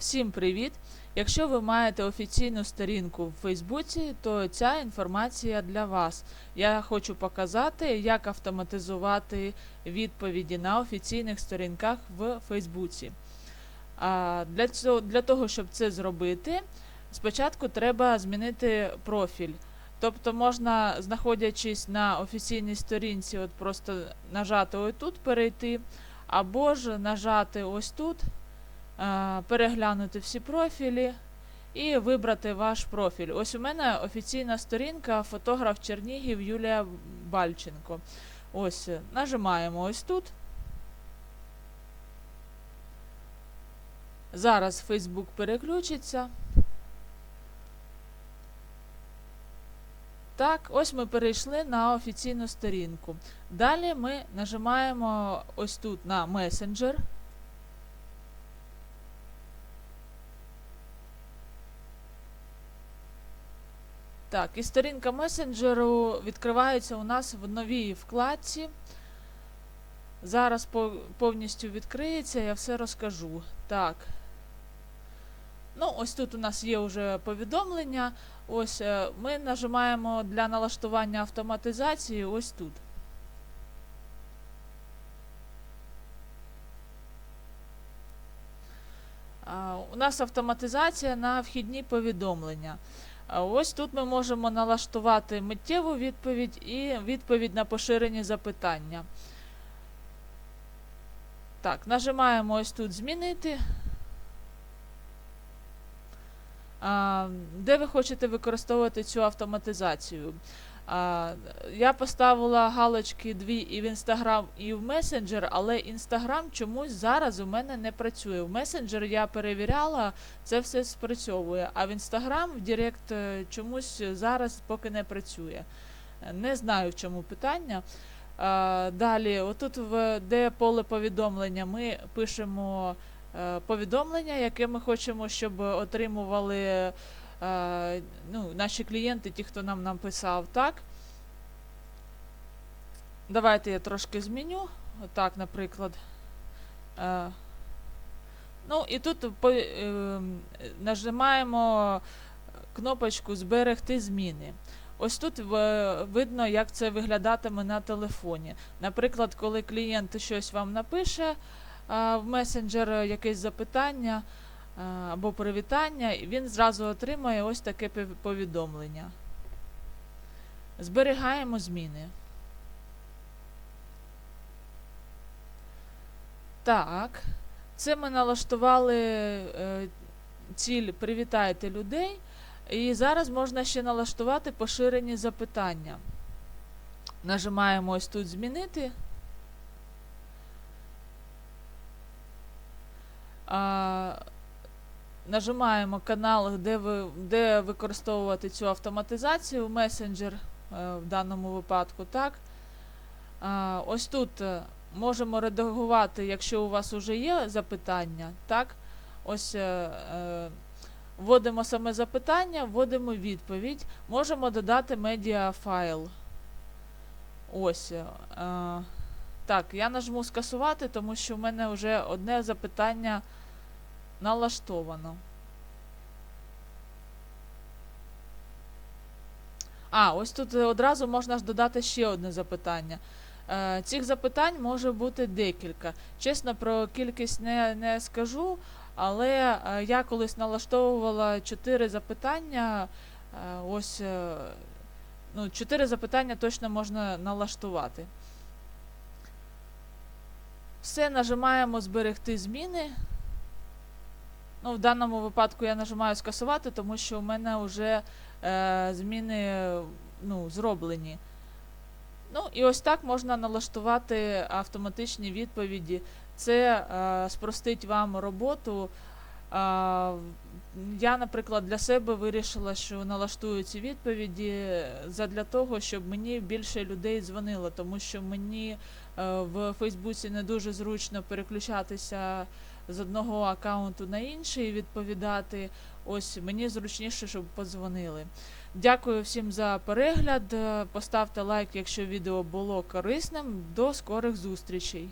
Всім привіт! Якщо ви маєте офіційну сторінку в Фейсбуці, то ця інформація для вас. Я хочу показати, як автоматизувати відповіді на офіційних сторінках в Фейсбуці. Для, цього, для того, щоб це зробити, спочатку треба змінити профіль. Тобто можна, знаходячись на офіційній сторінці, от просто нажати ось тут перейти, або ж нажати ось тут переглянути всі профілі і вибрати ваш профіль. Ось у мене офіційна сторінка фотограф Чернігів Юлія Бальченко. Ось, е, нажимаємо ось тут. Зараз Facebook переключиться. Так, ось ми перейшли на офіційну сторінку. Далі ми нажимаємо ось тут на месенджер. Так, і сторінка месенджеру відкривається у нас в новій вкладці. Зараз по- повністю відкриється, я все розкажу. Так. Ну, ось тут у нас є вже повідомлення. Ось е, ми нажимаємо для налаштування автоматизації ось тут. У нас автоматизація на вхідні повідомлення. Ось тут ми можемо налаштувати миттєву відповідь і відповідь на поширені запитання. Так, нажимаємо ось тут Змінити. Де ви хочете використовувати цю автоматизацію? Я поставила галочки дві і в Instagram, і в Messenger, але Instagram чомусь зараз у мене не працює. В Messenger я перевіряла, це все спрацьовує. А в Instagram, в Direct е, чомусь зараз поки не працює. Не знаю, в чому питання. Далі, отут, в, де поле повідомлення, ми пишемо е, повідомлення, яке ми хочемо, щоб отримували ну, наші клієнти, ті, хто нам написав, так. Давайте я трошки зміню. Отак, наприклад. Е, ну, і тут е, нажимаємо кнопочку Зберегти зміни. Ось тут видно, як це виглядатиме на телефоні. Наприклад, коли клієнт щось вам напише в месенджер е, якесь запитання або привітання, і він зразу отримає ось таке повідомлення. Зберігаємо зміни. Так, це ми налаштували е, ціль Привітайте людей. І зараз можна ще налаштувати поширені запитання. Нажимаємо ось тут Змінити. А, нажимаємо канал, де, ви, де використовувати цю автоматизацію, месенджер е, в даному випадку. так. Ось тут е, можемо редагувати, якщо у вас вже є запитання. так. Ось е, е, Вводимо саме запитання, вводимо відповідь. Можемо додати медіафайл. Ось. е, так, я нажму скасувати, тому що в мене вже одне запитання налаштовано. А, ось тут одразу можна ж додати ще одне запитання. Е, цих запитань може бути декілька. Чесно, про кількість не, не скажу. Але е, я колись налаштовувала чотири запитання. е, ось ну, чотири запитання точно можна налаштувати. Все, нажимаємо зберегти зміни. Ну, в даному випадку я нажимаю скасувати, тому що у мене вже е, зміни ну, зроблені. Ну, і ось так можна налаштувати автоматичні відповіді. Це е, спростить вам роботу. Е, я, наприклад, для себе вирішила, що налаштую ці відповіді задля того, щоб мені більше людей дзвонило, тому що мені е, в Фейсбуці не дуже зручно переключатися з одного аккаунту на інший відповідати. Ось мені зручніше, щоб подзвонили. Дякую всім за перегляд. Поставте лайк, якщо відео було корисним. До скорих зустрічей!